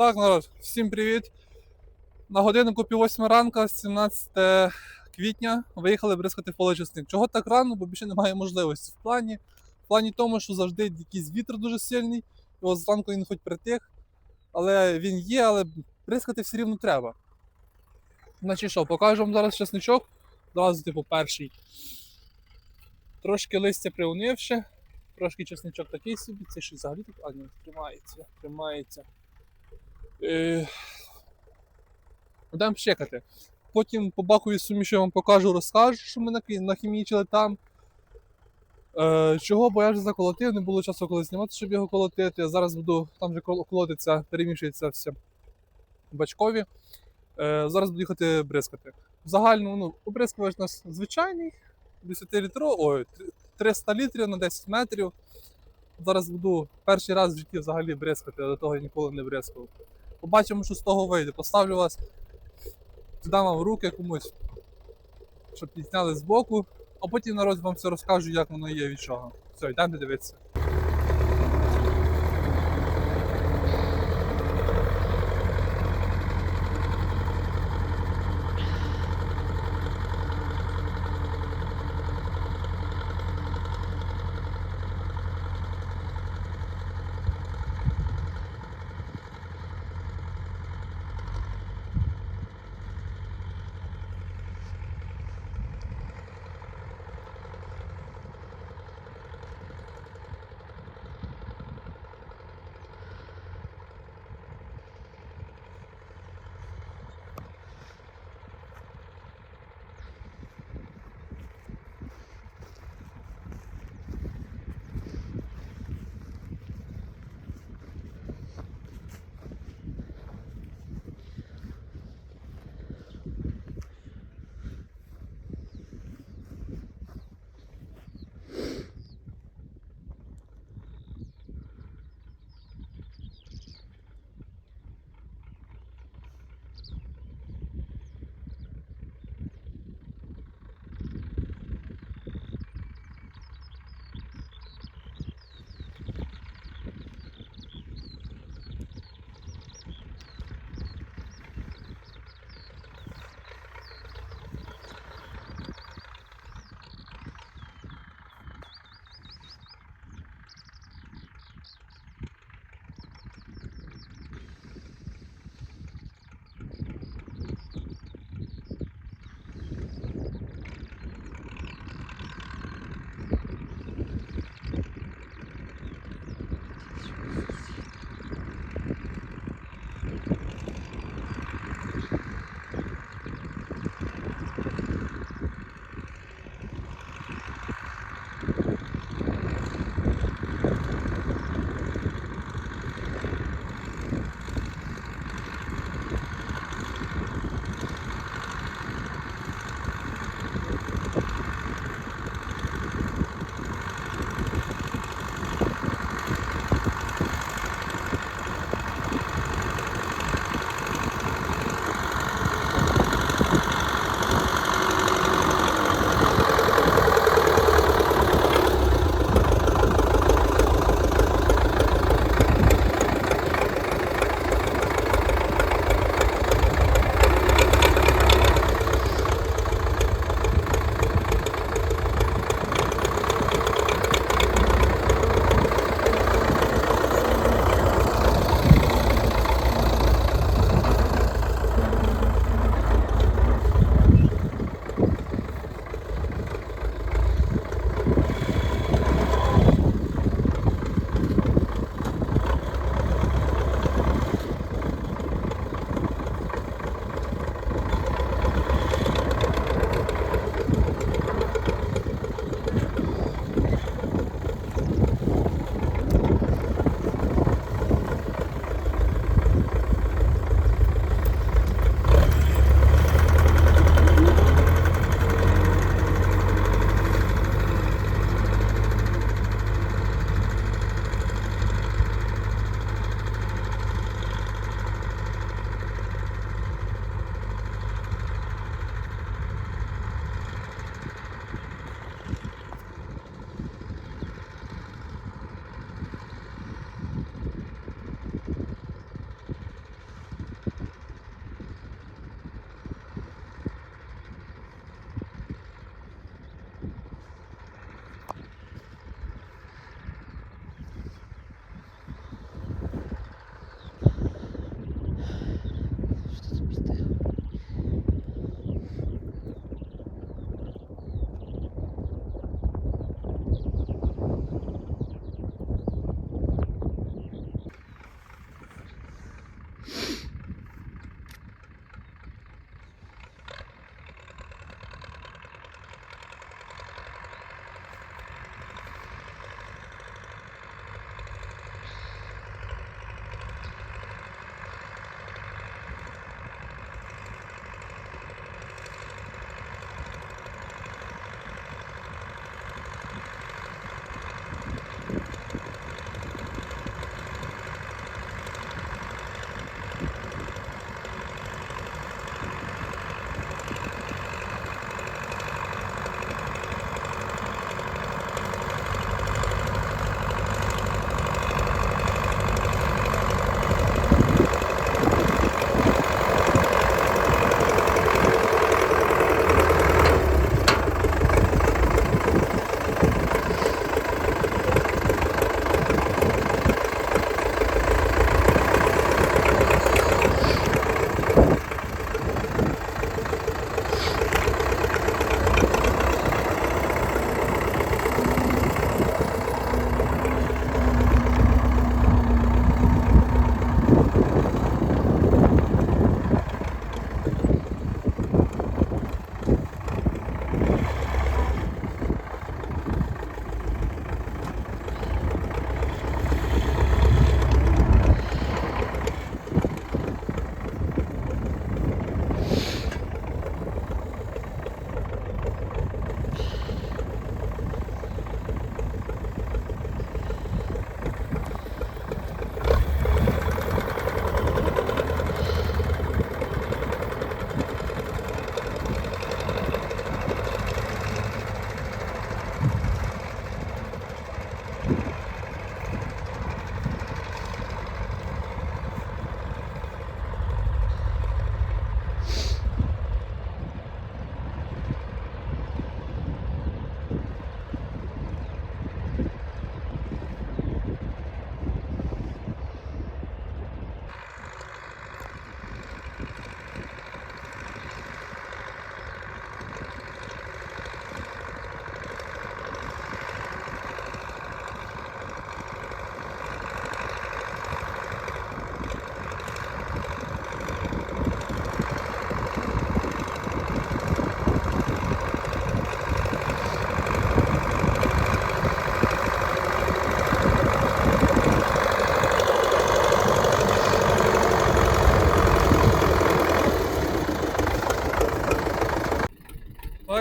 Так, народ, всім привіт. На годиннику пів восьми ранка, 17 квітня, виїхали бризкати полечисник. Чого так рано? Бо більше немає можливості. В плані, в плані тому, що завжди якийсь вітер дуже сильний, і зранку він хоч притих, але він є, але бризкати все рівно треба. Значить що, покажу вам зараз чесничок. Одразу, типу, перший. Трошки листя приунивши, трошки чесничок такий собі, це ще взагалі так. А, ні, тримається, тримається. Е... Будемо чекати. Потім по баковій суміші я вам покажу, розкажу, що ми нахімічили там. Е, чого, бо я вже заколотив, не було часу коли знімати, щоб його колотити. Зараз буду, там вже кол- колотиться, перемішується все бачкові. Е, зараз буду їхати бризкати. В загальному, ну, обризкувач у нас звичайний, 10 літро, ой, 300 літрів на 10 метрів. Зараз буду перший раз в житті взагалі бризкати, а до того я ніколи не бризкав. Побачимо, що з того вийде. Поставлю вас, дам вам руки комусь, щоб підняли з боку, а потім народ вам все розкажу, як воно є від чого. Все, йдемо дивитися.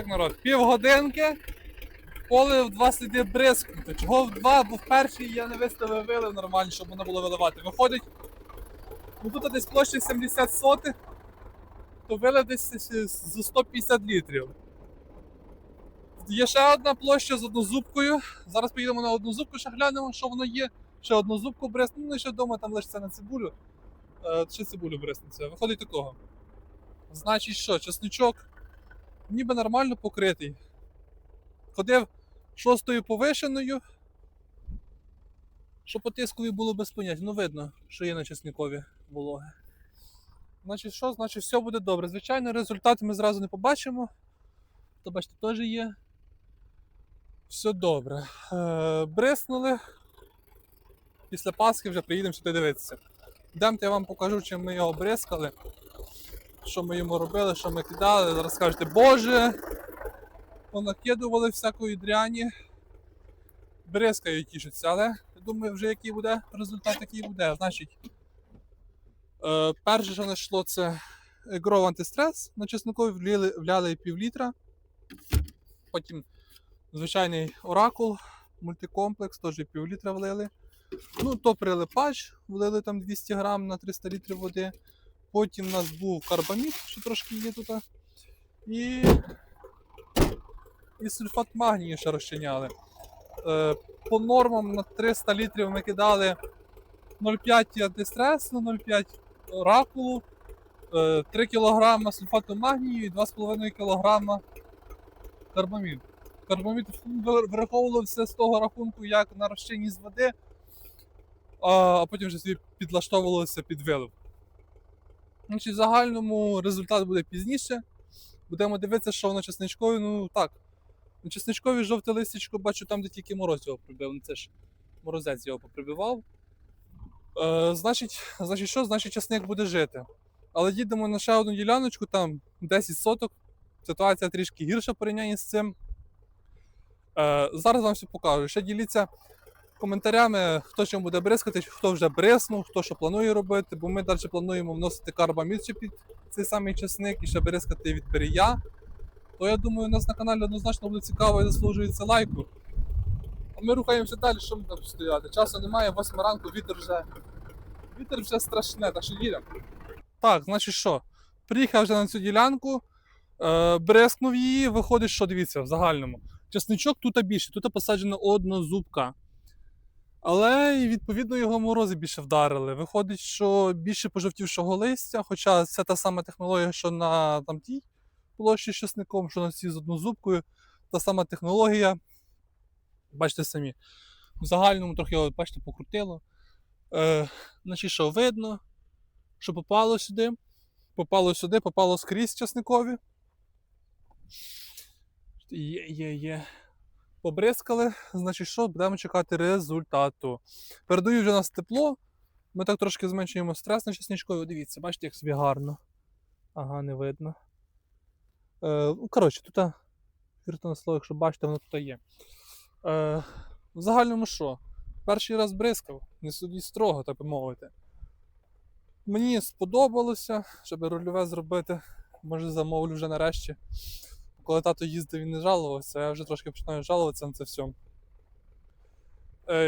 Народ. Півгодинки. Поле в два сліди бризкнути. Чого в два, бо в першій я не виставив вилив нормально, щоб воно було виливати. Виходить, ну тут десь площа 70 сотих, то вилив десь з 150 літрів. Є ще одна площа з однозубкою. Зараз поїдемо на одну зубку, ще глянемо, що воно є. Ще одну зубку бресну, ну і ще вдома там лишиться на цибулю. Е, ще цибулю бреснеться. Виходить такого. Значить що, чесничок ніби нормально покритий. Ходив шостою повишеною. Що по тискові було без поняття. Ну видно, що є на чесникові вологи. Значить, що? Значить, все буде добре. Звичайно, результат ми зразу не побачимо. То бачите, теж є. Все добре. Е, бриснули. Після Пасхи вже приїдемо сюди дивитися. Йдемте, я вам покажу, чим ми його бризкали. Що ми йому робили, що ми кидали. Зараз скажете, Боже, понакидували всякої дряні. Бризкають тішаться, але я думаю, вже який буде результат, такий буде. Значить, е, перше, що знайшло, це Гров антистрес. На чесникові вліли, вляли пів літра. Потім звичайний оракул, мультикомплекс, теж пів літра влили. Ну, то прилипач, влили там 200 грам на 300 літрів води. Потім у нас був карбамід, що трошки є тут. І, і сульфат магнію ще розчиняли. Е, по нормам на 300 літрів ми кидали 0,5 антистрес на 0,5 оракулу, е, 3 кг сульфату магнію і 2,5 кг карбамід. Карбамід враховувався з того рахунку, як на розчинність води, а, потім вже підлаштовувалося під вилив. Значить, в загальному результат буде пізніше. Будемо дивитися, що на чесничкові. Ну так. На чесничкові жовте листячко бачу там, де тільки мороз його прибив. Ну це ж морозець його поприбивав. Е, значить, значить, що? Значить, чесник буде жити. Але їдемо на ще одну діляночку, там 10 соток. Ситуація трішки гірша порівнянні з цим. Е, зараз вам все покажу. Ще діліться коментарями, хто чим буде бризкати, хто вже бриснув, хто що планує робити, бо ми далі плануємо вносити карбамід під цей самий чесник і ще бризкати від перія. То я думаю, у нас на каналі однозначно буде цікаво і заслужується лайку. А ми рухаємося далі, що ми там стояти. Часу немає, 8 ранку, вітер вже. Вітер вже страшне, так що їдемо. Так, значить що? Приїхав вже на цю ділянку, е, бризкнув її, виходить, що дивіться, в загальному. Чесничок тут більше, тут посаджена однозубка. Але і відповідно його морози більше вдарили. Виходить, що більше пожовтівшого листя, хоча це та сама технологія, що на там, тій площі з часником, що на цій з однозубкою, та сама технологія. Бачите самі. В загальному трохи його, бачите, покрутило. Е, значить, що видно, що попало сюди. Попало сюди, попало скрізь часникові. Є, є, є побризкали, значить що, будемо чекати результату. Передаю вже нас тепло. Ми так трошки зменшуємо стрес на чесничкові. Дивіться, бачите, як собі гарно. Ага, не видно. Е, ну, коротше, тут вірте слово, якщо бачите, воно тут є. Е, в загальному що? Перший раз бризкав, не судіть строго, так би мовити. Мені сподобалося, щоб рульове зробити. Може замовлю вже нарешті коли тато їздив, він не жалувався, я вже трошки починаю жалуватися на це все.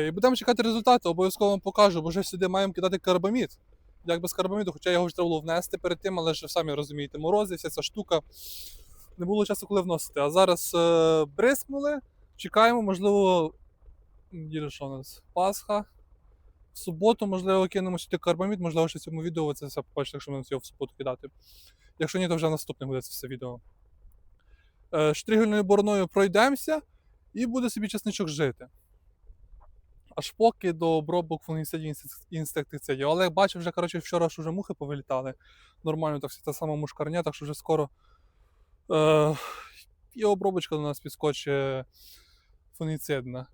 І будемо чекати результати, обов'язково вам покажу, бо вже сюди маємо кидати карбамід. Як без карбаміду, хоча його вже треба було внести перед тим, але ж самі розумієте, морози, вся ця штука. Не було часу, коли вносити. А зараз е, бризкнули, чекаємо, можливо, діля що у нас? Пасха. В суботу, можливо, кинемо сюди карбамід, можливо, ще цьому відео це все побачите, якщо ми його в суботу кидати. Якщо ні, то вже наступне буде це все відео. Е, штригельною бороною пройдемося і буде собі чесничок жити. Аж поки до обробок фунгіцидів інсектицидів. Але бачив, вже коротше, вчора ж вже мухи повилітали. Нормально, так та сама мушкарня, так що вже скоро е, і обробочка до нас підскочить фунгіцидна.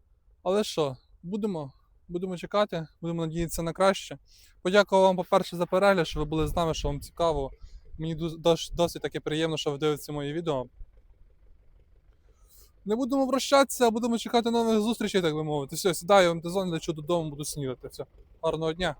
Але що, будемо будемо чекати, будемо надіятися на краще. Подякую вам, по-перше, за перегляд, що ви були з нами, що вам цікаво. Мені досить таки приємно, що ви дивитеся мої відео. Не будемо прощатися, а будемо чекати нових зустрічей, так би мовити. Все, сідаю в МТ-зоні, лечу додому, буду снідати. Все. Гарного дня.